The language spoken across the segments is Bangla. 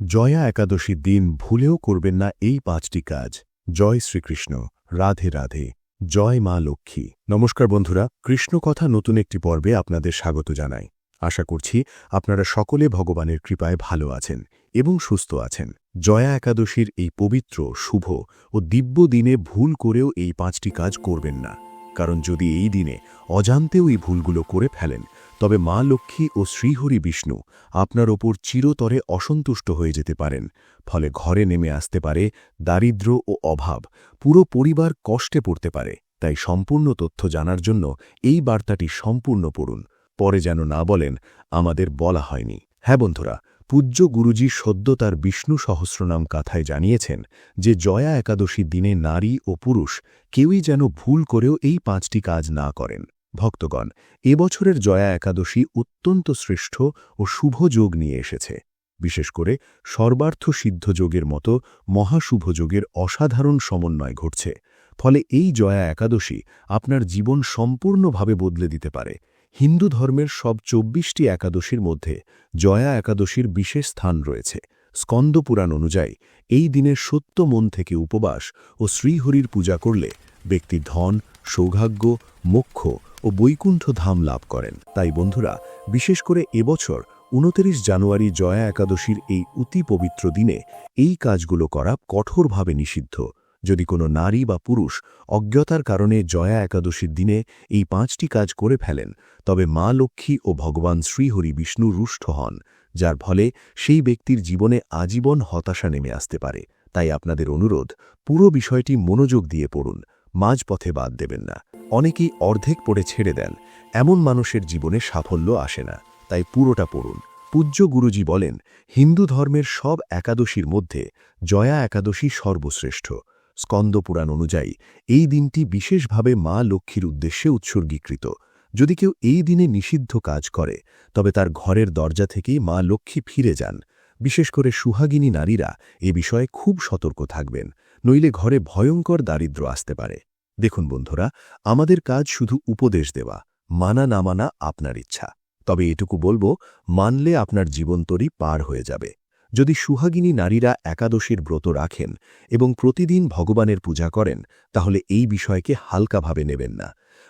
জয়া একাদশীর দিন ভুলেও করবেন না এই পাঁচটি কাজ। জয় শ্রীকৃষ্ণ। রাধে রাধে। জয় মা লক্ষ্মী। নমস্কার বন্ধুরা, কৃষ্ণ কথা নতুন একটি পর্বে আপনাদের স্বাগত জানাই। আশা করছি আপনারা সকলে ভগবানের কৃপায় ভালো আছেন এবং সুস্থ আছেন। জয়া একাদশীর এই পবিত্র, শুভ ও দিব্য দিনে ভুল করেও এই পাঁচটি কাজ করবেন না। কারণ যদি এই দিনে অজান্তেও এই ভুলগুলো করে ফেলেন তবে মা লক্ষ্মী ও শ্রীহরি বিষ্ণু আপনার ওপর চিরতরে অসন্তুষ্ট হয়ে যেতে পারেন, ফলে ঘরে নেমে আসতে পারে দারিদ্র্য ও অভাব, পুরো পরিবার কষ্টে পড়তে পারে, তাই সম্পূর্ণ তথ্য জানার জন্য এই বার্তাটি সম্পূর্ণ পড়ুন, পরে যেন না বলেন, আমাদের বলা হয়নি। হ্যাঁ বন্ধুরা, পূজ্য গুরুজি সদ্য তার বিষ্ণু সহস্রনাম কাথায় জানিয়েছেন যে জয়া একাদশী দিনে নারী ও পুরুষ কেউই যেন ভুল করেও এই পাঁচটি কাজ না করেন। ভক্তগণ এবছরের জয়া একাদশী অত্যন্ত শ্রেষ্ঠ ও শুভ যোগ নিয়ে এসেছে। বিশেষ করে সর্বার্থ সিদ্ধ যোগের মতো মহাশুভ যোগের অসাধারণ সমন্বয় ঘটছে। ফলে এই জয়া একাদশী আপনার জীবন সম্পূর্ণভাবে বদলে দিতে পারে। হিন্দু ধর্মের সব চব্বিশটি একাদশীর মধ্যে জয়া একাদশীর বিশেষ স্থান রয়েছে। স্কন্দপুরাণ অনুযায়ী এই দিনের সত্য মন থেকে উপবাস ও শ্রীহরির পূজা করলে ব্যক্তি ধন, সৌভাগ্য, মোক্ষ ও বৈকুণ্ঠ ধাম লাভ করেন। তাই বন্ধুরা, বিশেষ করে এবছর উনতিরিশ জানুয়ারি জয়া একাদশীর এই অতি পবিত্র দিনে এই কাজগুলো করা কঠোরভাবে নিষিদ্ধ। যদি কোনো নারী বা পুরুষ অজ্ঞতার কারণে জয়া একাদশীর দিনে এই পাঁচটি কাজ করে ফেলেন, তবে মা লক্ষ্মী ও ভগবান শ্রীহরি বিষ্ণু রুষ্ট হন, যার ফলে সেই ব্যক্তির জীবনে আজীবন হতাশা নেমে আসতে পারে। তাই আপনাদের অনুরোধ, পুরো বিষয়টি মনোযোগ দিয়ে পড়ুন। মাঝপথে বাদ দেবেন না। অনেকেই অর্ধেক পড়ে ছেড়ে দেন। এমন মানুষের জীবনে সাফল্য আসে না। তাই পুরোটা পড়ুন। পূজ্য গুরুজি বলেন, হিন্দু ধর্মের সব একাদশীর মধ্যে জয়া একাদশী সর্বশ্রেষ্ঠ। স্কন্দপুরাণ অনুযায়ী, এই দিনটি বিশেষভাবে মা লক্ষ্মীর উদ্দেশ্যে উৎসর্গীকৃত। যদি কেউ এই দিনে নিষিদ্ধ কাজ করে, তবে তার ঘরের দরজা থেকেই মা লক্ষ্মী ফিরে যান। বিশেষ করে সুহাগিনী নারীরা এ বিষয়ে খুব সতর্ক থাকবেন। নইলে ঘরে ভয়ঙ্কর দারিদ্র আসতে পারে। দেখুন বন্ধুরা, আমাদের কাজ শুধু উপদেশ দেওয়া, মানা না মানা আপনার ইচ্ছা। তবে এটুকু বলব, মানলে আপনার জীবন্তরই পার হয়ে যাবে। যদি সুহাগিনী নারীরা একাদশীর ব্রত রাখেন এবং প্রতিদিন ভগবানের পূজা করেন, তাহলে এই বিষয়কে হালকাভাবে নেবেন না।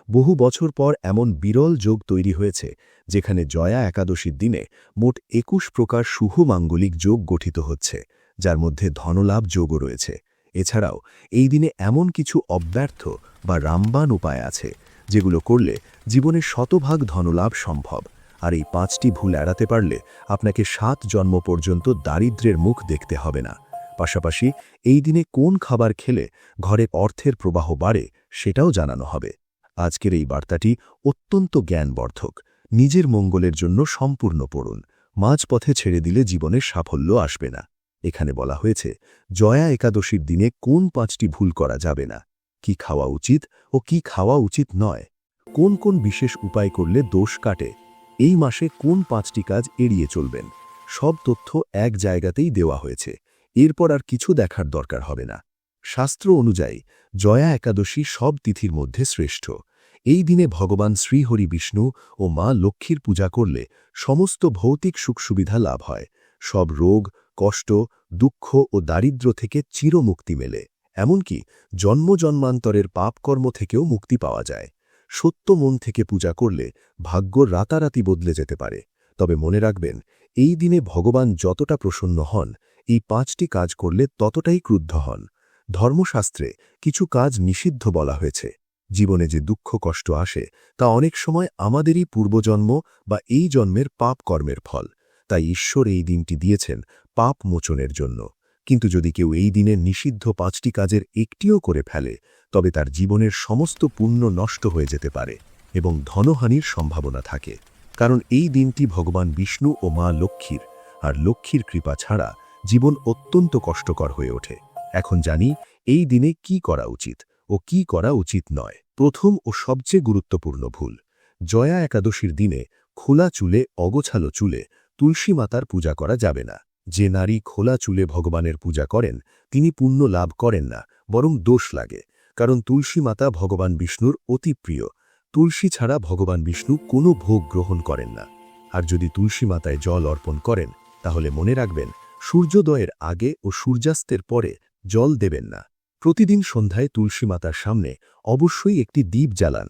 বহু বছর পর এমন বিরল যোগ তৈরি হয়েছে, যেখানে জয়া একাদশীর দিনে মোট একুশ প্রকার শুভ মাঙ্গলিক যোগ গঠিত হচ্ছে, যার মধ্যে ধনলাভ যোগও রয়েছে। এছাড়াও, এই দিনে এমন কিছু অব্যর্থ বা রামবান উপায় আছে, যেগুলো করলে জীবনে শতভাগ ধনলাভ সম্ভব। আর এই পাঁচটি ভুল এড়াতে পারলে আপনাকে সাত জন্ম পর্যন্ত দারিদ্রের মুখ দেখতে হবে না। পাশাপাশি, এই দিনে কোন খাবার খেলে ঘরে অর্থের প্রবাহ বাড়ে সেটাও জানানো হবে। আজকের এই বার্তাটি অত্যন্ত জ্ঞানবর্ধক। নিজের মঙ্গলের জন্য সম্পূর্ণ পড়ুন। মাঝপথে ছেড়ে দিলে জীবনের সাফল্য আসবে না। এখানে বলা হয়েছে, জয়া একাদশীর দিনে কোন পাঁচটি ভুল করা যাবে না? কি খাওয়া উচিত ও কি খাওয়া উচিত নয়? কোন কোন বিশেষ উপায় করলে দোষ কাটে? এই মাসে কোন পাঁচটি কাজ এড়িয়ে চলবেন? সব তথ্য এক জায়গাতেই দেওয়া হয়েছে। এরপর আর কিছু দেখার দরকার হবে না। শাস্ত্র অনুযায়ী, জয়া একাদশী সব তিথির মধ্যে শ্রেষ্ঠ। এই দিনে ভগবান শ্রীহরি বিষ্ণু ও মা লক্ষ্মীর পূজা করলে সমস্ত ভৌতিক সুখ সুবিধা লাভ হয়। সব রোগ কষ্ট, দুঃখ ও দারিদ্র থেকে চিরমুক্তি মেলে। এমনকি জন্ম জন্মান্তরের পাপকর্ম থেকেও মুক্তি পাওয়া যায়। সত্য মন থেকে পূজা করলে ভাগ্য রাতারাতি বদলে যেতে পারে। তবে মনে রাখবেন, এই দিনে ভগবান যতটা প্রসন্ন হন, এই পাঁচটি কাজ করলে ততটাই ক্রুদ্ধ হন। ধর্মশাস্ত্রে কিছু কাজ নিষিদ্ধ বলা হয়েছে। জীবনে যে দুঃখ কষ্ট আসে, তা অনেক সময় আমাদেরই পূর্বজন্ম বা এই জন্মের পাপ কর্মের ফল। তাই ঈশ্বর এই দিনটি দিয়েছেন পাপ মোচনের জন্য। কিন্তু যদি কেউ এই দিনের নিষিদ্ধ পাঁচটি কাজের একটিও করে ফেলে, তবে তার জীবনের সমস্ত পুণ্য নষ্ট হয়ে যেতে পারে এবং ধনহানির সম্ভাবনা থাকে। কারণ এই দিনটি ভগবান বিষ্ণু ও মা লক্ষ্মীর, আর লক্ষ্মীর কৃপা ছাড়া জীবন অত্যন্ত কষ্টকর হয়ে ওঠে। এখন জানি এই দিনে কি করা উচিত ও কি করা উচিত নয়। প্রথম ও সবচেয়ে গুরুত্বপূর্ণ ভুল, জয়া একাদশীর দিনে খোলা চুলে, অগোছালো চুলে তুলসী মাতার পূজা করা যাবে না। যে নারী খোলা চুলে ভগবানের পূজা করেন, তিনি পুণ্য লাভ করেন না, বরং দোষ লাগে, কারণ তুলসী মাতা ভগবান বিষ্ণুর অতি প্রিয়। তুলসী ছাড়া ভগবান বিষ্ণু কোনো ভোগ গ্রহণ করেন না। আর যদি তুলসী মাতায় জল অর্পণ করেন, তাহলে মনে রাখবেন, সূর্যোদয়ের আগে ও সূর্যাস্তের পরে জল দেবেন না। প্রতিদিন সন্ধ্যায় তুলসী মাতার সামনে অবশ্যই একটি দ্বীপ জ্বালান।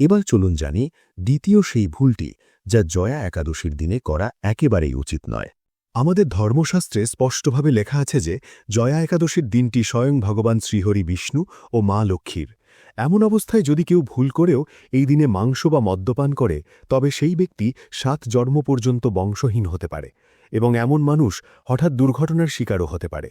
এবার চলুন জানি, দ্বিতীয় সেই ভুলটি, যা জয়া একাদশীর দিনে করা একেবারেই উচিত নয়। আমাদের ধর্মশাস্ত্রে স্পষ্টভাবে লেখা আছে যে জয়া একাদশীর দিনটি স্বয়ং ভগবান শ্রীহরি বিষ্ণু ও মা লক্ষ্মীর। এমন অবস্থায় যদি কেউ ভুল করেও এই দিনে মাংস বা মদ্যপান করে, তবে সেই ব্যক্তি সাত জন্ম পর্যন্ত বংশহীন হতে পারে এবং এমন মানুষ হঠাৎ দুর্ঘটনার শিকারও হতে পারে।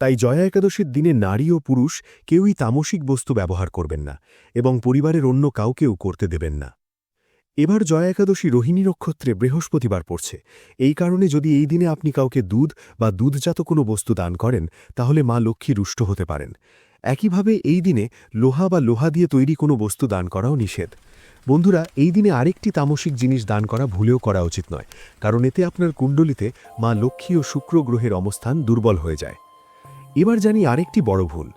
তাই জয়া একাদশীর দিনে নারী ও পুরুষ কেউই তামসিক বস্তু ব্যবহার করবেন না এবং পরিবারের অন্য কাউকেও করতে দেবেন না। এবার জয়া একাদশী রোহিণী নক্ষত্রে বৃহস্পতিবার পড়ছে। এই কারণে যদি এই দিনে আপনি কাউকে দুধ বা দুধজাত কোনো বস্তু দান করেন, তাহলে মা লক্ষ্মী রুষ্ট হতে পারেন। একইভাবে এই দিনে লোহা বা লোহা দিয়ে তৈরি কোনো বস্তু দান করাও নিষেধ। বন্ধুরা, এই দিনে আরেকটি তামসিক জিনিস দান করা ভুলেও করা উচিত নয়, কারণ এতে আপনার কুণ্ডলিতে মা লক্ষ্মী ও শুক্র গ্রহের অবস্থান দুর্বল হয়ে যায়। এবার জানি আরেকটি বড় ভুল।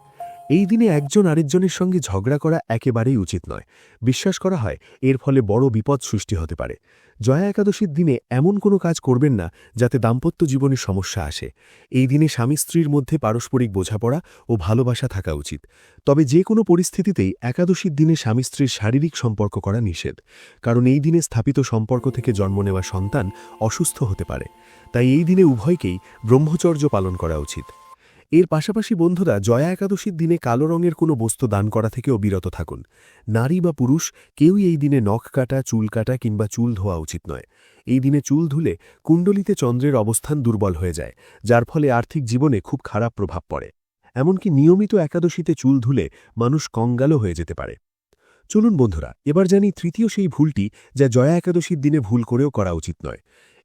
এই দিনে একজন আরেকজনের সঙ্গে ঝগড়া করা একেবারেই উচিত নয়। বিশ্বাস করা হয়, এর ফলে বড় বিপদ সৃষ্টি হতে পারে। জয়া একাদশীর দিনে এমন কোনো কাজ করবেন না, যাতে দাম্পত্য জীবনে সমস্যা আসে। এই দিনে স্বামী স্ত্রীর মধ্যে পারস্পরিক বোঝাপড়া ও ভালোবাসা থাকা উচিত। তবে যে কোনো পরিস্থিতিতেই একাদশীর দিনে স্বামী স্ত্রীর শারীরিক সম্পর্ক করা নিষেধ। কারণ এই দিনে স্থাপিত সম্পর্ক থেকে জন্ম নেওয়া সন্তান অসুস্থ হতে পারে। তাই এই দিনে উভয়কেই ব্রহ্মচর্য পালন করা উচিত। এর পাশাপাশি বন্ধুরা জয়া একাদশীর দিনে কালো রঙের কোনো বস্তু দান করা থেকেও বিরত থাকুন। নারী বা পুরুষ, কেউই এই দিনে নখ কাটা, চুল কাটা কিংবা চুল ধোয়া উচিত নয়। এই দিনে চুল ধুলে কুণ্ডলিতে চন্দ্রের অবস্থান দুর্বল হয়ে যায়, যার ফলে আর্থিক জীবনে খুব খারাপ প্রভাব পড়ে। এমনকি নিয়মিত একাদশীতে চুল ধুলে মানুষ কঙ্গালও হয়ে যেতে পারে। চলুন বন্ধুরা, এবার জানি তৃতীয় সেই ভুলটি যা জয়া একাদশীর দিনে ভুল করেও করা উচিত নয়।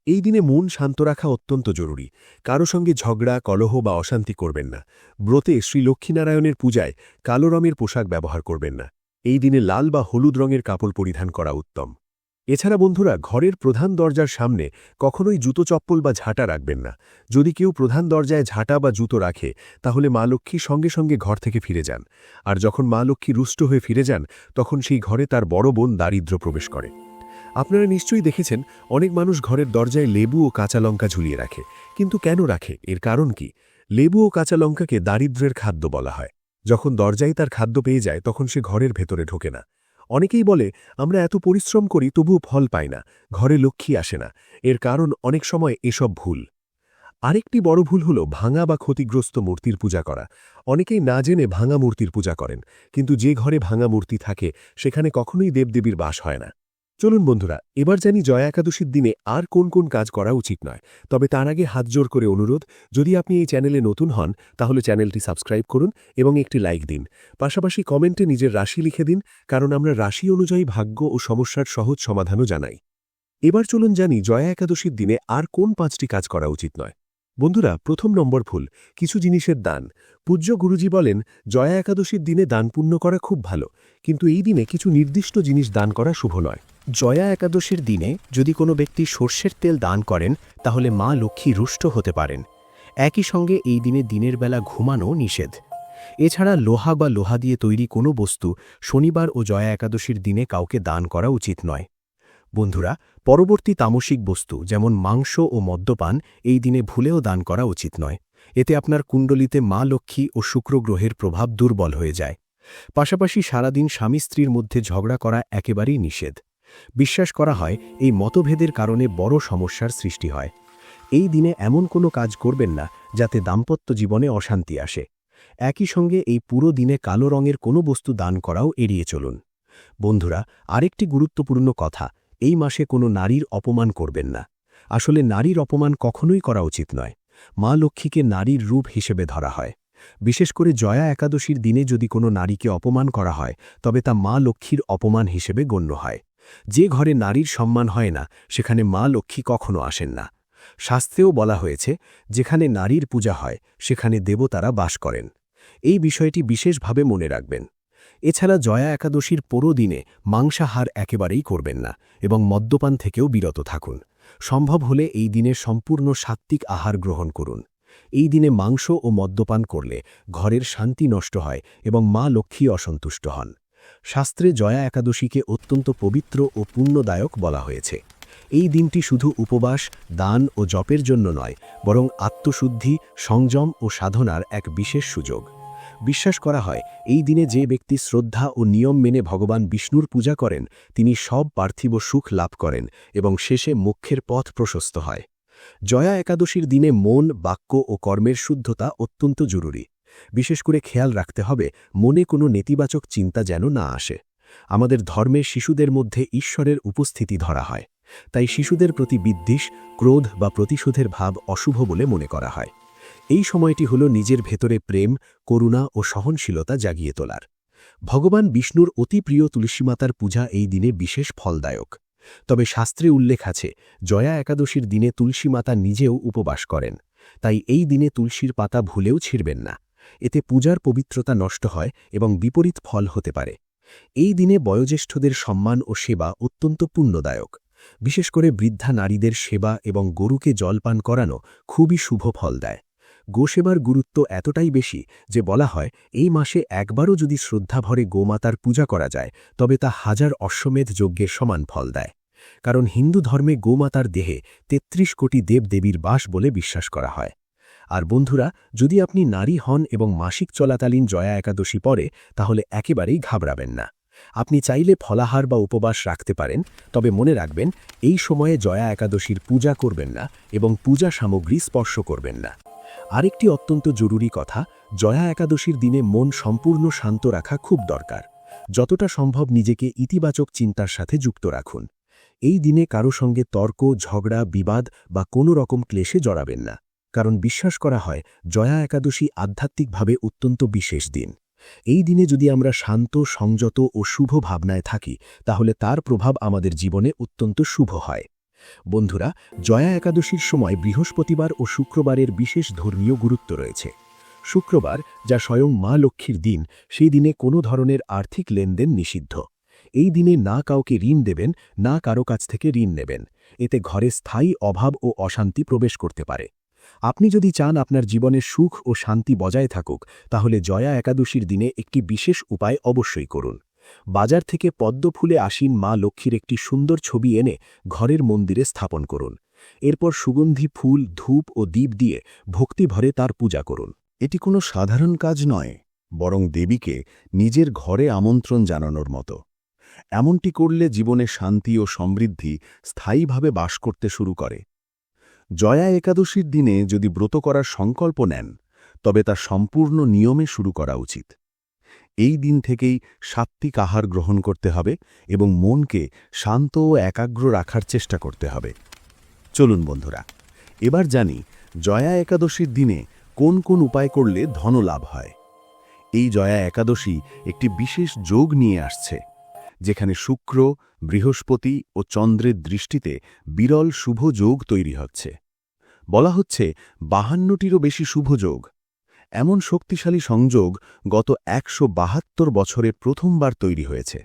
এই দিনে মন শান্ত রাখা অত্যন্ত জরুরি। কারও সঙ্গে ঝগড়া, কলহ বা অশান্তি করবেন না। ব্রতে শ্রী লক্ষ্মীনারায়ণের পূজায় কালো রঙের পোশাক ব্যবহার করবেন না। এই দিনে লাল বা হলুদ রঙের কাপড় পরিধান করা উত্তম। এছাড়া বন্ধুরা, ঘরের প্রধান দরজার সামনে কখনোই জুতো চপ্পল বা ঝাঁটা রাখবেন না। যদি কেউ প্রধান দরজায় ঝাঁটা বা জুতো রাখে, তাহলে মা লক্ষ্মী সঙ্গে সঙ্গে ঘর থেকে ফিরে যান। আর যখন মা লক্ষ্মী রুষ্ট হয়ে ফিরে যান, তখন সেই ঘরে তার বড় বোন দারিদ্র প্রবেশ করে। আপনারা নিশ্চয়ই দেখেছেন, অনেক মানুষ ঘরের দরজায় লেবু ও কাঁচা লঙ্কা ঝুলিয়ে রাখে। কিন্তু কেন রাখে? এর কারণ কি? লেবু ও কাঁচা লঙ্কাকে দারিদ্র্যের খাদ্য বলা হয়। যখন দরজায় তার খাদ্য পেয়ে যায়, তখন সে ঘরের ভেতরে ঢোকে না। অনেকেই বলে, আমরা এত পরিশ্রম করি, তবুও ফল পাই না। ঘরে লক্ষ্মী আসে না। এর কারণ অনেক সময় এসব ভুল। আরেকটি বড় ভুল হল ভাঙা বা ক্ষতিগ্রস্ত মূর্তির পূজা করা। অনেকেই না জেনে ভাঙা মূর্তির পূজা করেন, কিন্তু যে ঘরে ভাঙা মূর্তি থাকে, সেখানে কখনোই দেবদেবীর বাস হয় না। চলুন বন্ধুরা, এবার জানি জয়া একাদশীর দিনে আর কোন কোন কাজ করা উচিত নয়, তবে তার আগে হাত জোর করে অনুরোধ, যদি আপনি এই চ্যানেলে নতুন হন, তাহলে চ্যানেলটি সাবস্ক্রাইব করুন এবং একটি লাইক দিন। পাশাপাশি কমেন্টে নিজের রাশি লিখে দিন, কারণ আমরা রাশি অনুযায়ী ভাগ্য ও সমস্যার সহজ সমাধানও জানাই। এবার চলুন জানি জয়া একাদশীর দিনে আর কোন পাঁচটি কাজ করা উচিত নয়। বন্ধুরা, প্রথম নম্বর ভুল কিছু জিনিসের দান। পূজ্য গুরুজি বলেন, জয়া একাদশীর দিনে দান পুণ্য করা খুব ভালো, কিন্তু এই দিনে কিছু নির্দিষ্ট জিনিস দান করা শুভ নয়। জয়া একাদশীর দিনে যদি কোনো ব্যক্তি সর্ষের তেল দান করেন, তাহলে মা লক্ষ্মী রুষ্ট হতে পারেন। একই সঙ্গে এই দিনে দিনের বেলা ঘুমানো নিষেধ। এছাড়া লোহা বা লোহা দিয়ে তৈরি কোনো বস্তু শনিবার ও জয়া একাদশীর দিনে কাউকে দান করা উচিত নয়। বন্ধুরা, পরবর্তী তামসিক বস্তু যেমন মাংস ও মদ্যপান এই দিনে ভুলেও দান করা উচিত নয়। এতে আপনার কুণ্ডলিতে মা লক্ষ্মী ও শুক্র গ্রহের প্রভাব দুর্বল হয়ে যায়। পাশাপাশি সারাদিন স্বামী স্ত্রীর মধ্যে ঝগড়া করা একেবারেই নিষেধ। বিশ্বাস করা হয় এই মতভেদের কারণে বড় সমস্যার সৃষ্টি হয়। এই দিনে এমন কোনো কাজ করবেন না, যাতে দাম্পত্য জীবনে অশান্তি আসে। একই সঙ্গে এই পুরো দিনে কালো রঙের কোনো বস্তু দান করাও এড়িয়ে চলুন। বন্ধুরা, আরেকটি গুরুত্বপূর্ণ কথা, এই মাসে কোনো নারীর অপমান করবেন না। আসলে নারীর অপমান কখনোই করা উচিত নয়। মা লক্ষ্মীকে নারীর রূপ হিসেবে ধরা হয়। বিশেষ করে জয়া একাদশীর দিনে যদি কোনো নারীকে অপমান করা হয়, তবে তা মা লক্ষ্মীর অপমান হিসেবে গণ্য হয়। যে ঘরে নারীর সম্মান হয় না, সেখানে মা লক্ষ্মী কখনো আসেন না। শাস্ত্রেও বলা হয়েছে, যেখানে নারীর পূজা হয়, সেখানে দেবতারা বাস করেন। এই বিষয়টি বিশেষভাবে মনে রাখবেন। এছাড়া জয়া একাদশীর পুরো দিনে মাংসাহার একেবারেই করবেন না এবং মদ্যপান থেকেও বিরত থাকুন। সম্ভব হলে এই দিনে সম্পূর্ণ সাত্ত্বিক আহার গ্রহণ করুন। এই দিনে মাংস ও মদ্যপান করলে ঘরের শান্তি নষ্ট হয় এবং মা লক্ষ্মী অসন্তুষ্ট হন। শাস্ত্রে জয়া একাদশীকে অত্যন্ত পবিত্র ও পুণ্যদায়ক বলা হয়েছে। এই দিনটি শুধু উপবাস, দান ও জপের জন্য নয়, বরং আত্মশুদ্ধি, সংযম ও সাধনার এক বিশেষ সুযোগ। বিশ্বাস করা হয়, এই দিনে যে ব্যক্তি শ্রদ্ধা ও নিয়ম মেনে ভগবান বিষ্ণুর পূজা করেন, তিনি সব পার্থিব সুখ লাভ করেন এবং শেষে মুখ্যের পথ প্রশস্ত হয়। জয়া একাদশীর দিনে মন, বাক্য ও কর্মের শুদ্ধতা অত্যন্ত জরুরি। বিশেষ করে খেয়াল রাখতে হবে, মনে কোনো নেতিবাচক চিন্তা যেন না আসে। আমাদের ধর্মে শিশুদের মধ্যে ঈশ্বরের উপস্থিতি ধরা হয়। তাই শিশুদের প্রতি বিদ্বেষ, ক্রোধ বা প্রতিশোধের ভাব অশুভ বলে মনে করা হয়। এই সময়টি হল নিজের ভেতরে প্রেম, করুণা ও সহনশীলতা জাগিয়ে তোলার। ভগবান বিষ্ণুর অতি প্রিয় তুলসীমাতার পূজা এই দিনে বিশেষ ফলদায়ক। তবে শাস্ত্রে উল্লেখ আছে, জয়া একাদশীর দিনে তুলসী মাতা নিজেও উপবাস করেন। তাই এই দিনে তুলসীর পাতা ভুলেও ছিঁড়বেন না। এতে পূজার পবিত্রতা নষ্ট হয় এবং বিপরীত ফল হতে পারে। এই দিনে বয়োজ্যেষ্ঠদের সম্মান ও সেবা অত্যন্ত পুণ্যদায়ক। বিশেষ করে বৃদ্ধা নারীদের সেবা এবং গরুকে জলপান করানো খুবই শুভ ফল দেয়। গোসেবার গুরুত্ব এতটাই বেশি যে বলা হয়, এই মাসে একবারও যদি শ্রদ্ধাভরে গোমাতার পূজা করা যায়, তবে তা হাজার অশ্বমেধ যজ্ঞের সমান ফল দেয়। কারণ হিন্দু ধর্মে গোমাতার দেহে ৩৩ কোটি দেবদেবীর বাস বলে বিশ্বাস করা হয়। আর বন্ধুরা, যদি আপনি নারী হন এবং মাসিক চলাকালীন জয়া একাদশী পরে তাহলে একেবারেই ঘাবড়াবেন না। আপনি চাইলে ফলাহার বা উপবাস রাখতে পারেন, তবে মনে রাখবেন, এই সময়ে জয়া একাদশীর পূজা করবেন না এবং পূজা সামগ্রী স্পর্শ করবেন না। আরেকটি অত্যন্ত জরুরি কথা, জয়া একাদশীর দিনে মন সম্পূর্ণ শান্ত রাখা খুব দরকার। যতটা সম্ভব নিজেকে ইতিবাচক চিন্তার সাথে যুক্ত রাখুন। এই দিনে কারও সঙ্গে তর্ক, ঝগড়া, বিবাদ বা কোনো রকম ক্লেশে জড়াবেন না। কারণ বিশ্বাস করা হয়, জয়া একাদশী আধ্যাত্মিকভাবে অত্যন্ত বিশেষ দিন। এই দিনে যদি আমরা শান্ত, সংযত ও শুভ ভাবনায় থাকি, তাহলে তার প্রভাব আমাদের জীবনে অত্যন্ত শুভ হয়। বন্ধুরা, জয়া একাদশীর সময় বৃহস্পতিবার ও শুক্রবারের বিশেষ ধর্মীয় গুরুত্ব রয়েছে। শুক্রবার, যা স্বয়ং মা লক্ষ্মীর দিন, সেই দিনে কোনো ধরনের আর্থিক লেনদেন নিষিদ্ধ। এই দিনে না কাউকে ঋণ দেবেন, না কারও কাছ থেকে ঋণ নেবেন। এতে ঘরে স্থায়ী অভাব ও অশান্তি প্রবেশ করতে পারে। আপনি যদি চান আপনার জীবনে সুখ ও শান্তি বজায় থাকুক, তাহলে জয়া একাদশীর দিনে একটি বিশেষ উপায় অবশ্যই করুন। বাজার থেকে পদ্ম ফুলে আসীন মা লক্ষ্মীর একটি সুন্দর ছবি এনে ঘরের মন্দিরে স্থাপন করুন। এরপর সুগন্ধি, ফুল, ধূপ ও দ্বীপ দিয়ে ভক্তিভরে তার পূজা করুন। এটি কোনো সাধারণ কাজ নয়, বরং দেবীকে নিজের ঘরে আমন্ত্রণ জানানোর মতো। এমনটি করলে জীবনে শান্তি ও সমৃদ্ধি স্থায়ীভাবে বাস করতে শুরু করে। জয়া একাদশীর দিনে যদি ব্রত করার সংকল্প নেন, তবে তা সম্পূর্ণ নিয়মে শুরু করা উচিত। এই দিন থেকেই সাত্ত্বিক আহার গ্রহণ করতে হবে এবং মনকে শান্ত ও একাগ্র রাখার চেষ্টা করতে হবে। চলুন বন্ধুরা, এবার জানি জয়া একাদশীর দিনে কোন কোন উপায় করলে ধনলাভ হয়। এই জয়া একাদশী একটি বিশেষ যোগ নিয়ে আসছে। যেখানে শুক্র, বৃহস্পতি ও চন্দ্রের দৃষ্টিতে বিরল শুভ যোগ তৈরি হচ্ছে। বলা হচ্ছে বাহান্নটিরও বেশি শুভ যোগ। এমন শক্তিশালী সংযোগ গত একশো বাহাত্তর বছরে প্রথমবার তৈরি হয়েছে।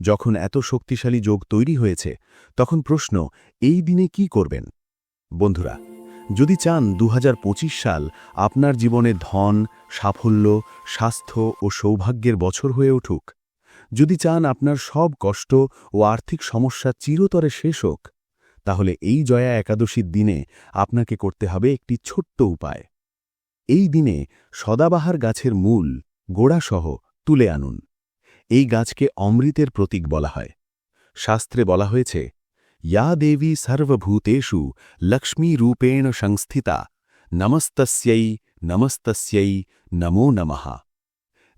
যখন এত শক্তিশালী যোগ তৈরি হয়েছে, তখন প্রশ্ন, এই দিনে কি করবেন? বন্ধুরা, যদি চান দু হাজার পঁচিশ সাল আপনার জীবনে ধন, সাফল্য, স্বাস্থ্য ও সৌভাগ্যের বছর হয়ে উঠুক যদি চান আপনার সব কষ্ট ও আর্থিক সমস্যা চিরতরে শেষ হোক, তাহলে এই জয়া একাদশীর দিনে আপনাকে করতে হবে একটি ছোট্ট উপায়। এই দিনে সদাবাহার গাছের মূল গোড়াসহ তুলে আনুন। এই গাছকে অমৃতের প্রতীক বলা হয়। শাস্ত্রে বলা হয়েছে, ইয়া দেবী সর্বভূতেষু লক্ষ্মীরূপেণ সংস্থিতা, নমস্তস্যৈ নমস্তস্যৈ, নমো নমঃ।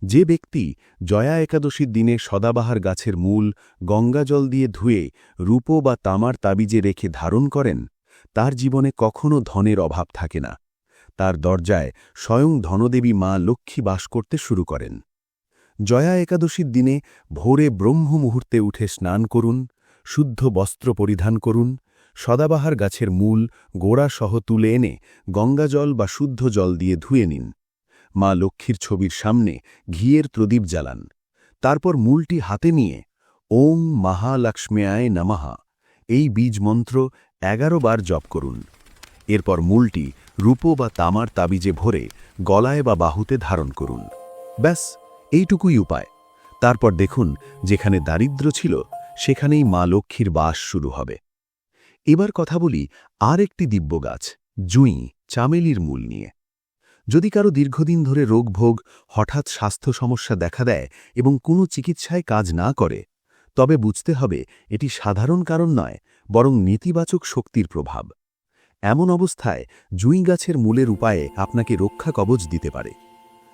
যে ব্যক্তি জয়া একাদশীর দিনে সদাবাহার গাছের মূল গঙ্গাজল দিয়ে ধুয়ে রূপো বা তামার তাবিজে রেখে ধারণ করেন, তার জীবনে কখনো ধনের অভাব থাকে না। তার দরজায় স্বয়ং ধনদেবী মা লক্ষ্মী বাস করতে শুরু করেন। জয়া একাদশীর দিনে ভোরে ব্রহ্ম মুহূর্তে উঠে স্নান করুন, শুদ্ধ বস্ত্র পরিধান করুন, সদাবাহার গাছের মূল গোড়াসহ তুলে এনে গঙ্গাজল বা শুদ্ধ জল দিয়ে ধুয়ে নিন। মা লক্ষ্মীর ছবির সামনে ঘিয়ের প্রদীপ জ্বালান। তারপর মূলটি হাতে নিয়ে ওং মহালক্ষ্ম্যায় নমহা এই বীজ মন্ত্র এগারো বার জপ করুন। এরপর মূলটি রূপো বা তামার তাবিজে ভরে গলায় বা বাহুতে ধারণ করুন। ব্যাস, এইটুকুই উপায়। তারপর দেখুন, যেখানে দারিদ্র ছিল, সেখানেই মা লক্ষ্মীর বাস শুরু হবে। এবার কথা বলি আর একটি দিব্য গাছ জুঁই, চামেলির মূল নিয়ে। যদি কারও দীর্ঘদিন ধরে রোগভোগ হঠাৎ স্বাস্থ্য সমস্যা দেখা দেয় এবং কোনো চিকিৎসায় কাজ না করে, তবে বুঝতে হবে এটি সাধারণ কারণ নয়, বরং নেতিবাচক শক্তির প্রভাব। এমন অবস্থায় জুঁই গাছের মূলের উপায়ে আপনাকে রক্ষা কবচ দিতে পারে।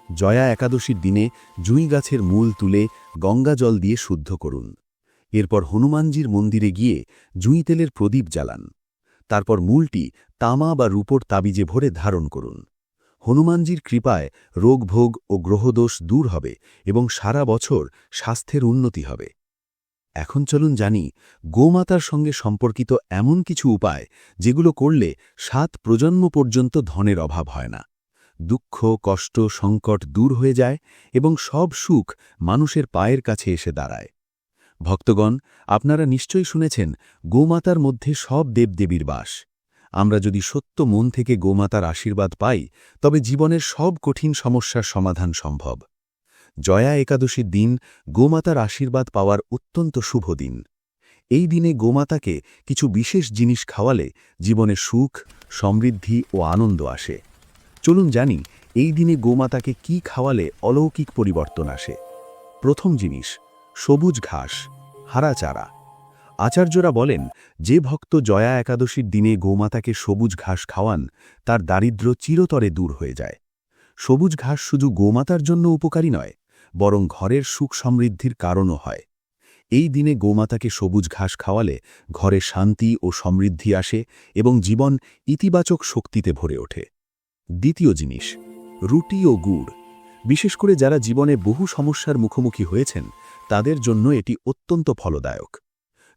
জয়া একাদশীর দিনে জুঁই গাছের মূল তুলে গঙ্গা জল দিয়ে শুদ্ধ করুন। এরপর হনুমানজির মন্দিরে গিয়ে জুঁই তেলের প্রদীপ জ্বালান। তারপর মূলটি তামা বা রূপোর তাবিজে ভরে ধারণ করুন। হনুমানজির কৃপায় রোগভোগ ও গ্রহদোষ দূর হবে এবং সারা বছর স্বাস্থ্যের উন্নতি হবে। এখন চলুন জানি, গোমাতার সঙ্গে সম্পর্কিত এমন কিছু উপায় যেগুলো করলে সাত প্রজন্ম পর্যন্ত ধনের অভাব হয় না। দুঃখ, কষ্ট, সংকট দূর হয়ে যায় এবং সব সুখ মানুষের পায়ের কাছে এসে দাঁড়ায়। ভক্তগণ, আপনারা নিশ্চয়ই শুনেছেন, গোমাতার মধ্যে সব দেবদেবীর বাস। আমরা যদি সত্য মন থেকে গোমাতার আশীর্বাদ পাই, তবে জীবনের সব কঠিন সমস্যার সমাধান সম্ভব। জয়া একাদশীর দিন গোমাতার আশীর্বাদ পাওয়ার অত্যন্ত শুভ দিন। এই দিনে গোমাতাকে কিছু বিশেষ জিনিস খাওয়ালে জীবনে সুখ, সমৃদ্ধি ও আনন্দ আসে। চলুন জানি, এই দিনে গোমাতাকে কি খাওয়ালে অলৌকিক পরিবর্তন আসে। প্রথম জিনিস, সবুজ ঘাস, হারা চারা। আচার্যরা বলেন, যে ভক্ত জয়া একাদশীর দিনে গোমাতাকে সবুজ ঘাস খাওয়ান, তার দারিদ্র চিরতরে দূর হয়ে যায়। সবুজ ঘাস শুধু গোমাতার জন্য উপকারী নয়, বরং ঘরের সুখ সমৃদ্ধির কারণও হয়। এই দিনে গোমাতাকে সবুজ ঘাস খাওয়ালে ঘরে শান্তি ও সমৃদ্ধি আসে এবং জীবন ইতিবাচক শক্তিতে ভরে ওঠে। দ্বিতীয় জিনিস, রুটি ও গুড়। বিশেষ করে যারা জীবনে বহু সমস্যার মুখোমুখি হয়েছেন, তাদের জন্য এটি অত্যন্ত ফলদায়ক।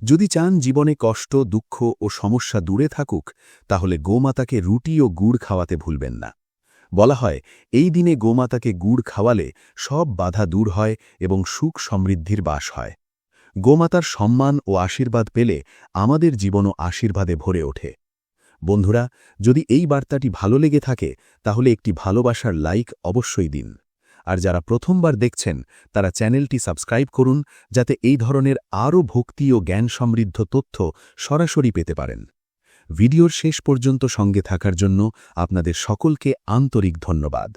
যদি চান জীবনে কষ্ট, দুঃখ ও সমস্যা দূরে থাকুক, তাহলে গোমাতাকে রুটি ও গুড় খাওয়াতে ভুলবেন না। বলা হয়, এই দিনে গোমাতাকে গুড় খাওয়ালে সব বাধা দূর হয় এবং সুখ সমৃদ্ধির বাস হয়। গোমাতার সম্মান ও আশীর্বাদ পেলে আমাদের জীবনও আশীর্বাদে ভরে ওঠে। বন্ধুরা, যদি এই বার্তাটি ভালো লেগে থাকে, তাহলে একটি ভালোবাসার লাইক অবশ্যই দিন। আর যারা প্রথমবার দেখছেন, তারা চ্যানেলটি সাবস্ক্রাইব করুন, যাতে এই ধরনের আরও ভক্তি ও জ্ঞান সমৃদ্ধ তথ্য সরাসরি পেতে পারেন। ভিডিওর শেষ পর্যন্ত সঙ্গে থাকার জন্য আপনাদের সকলকে আন্তরিক ধন্যবাদ।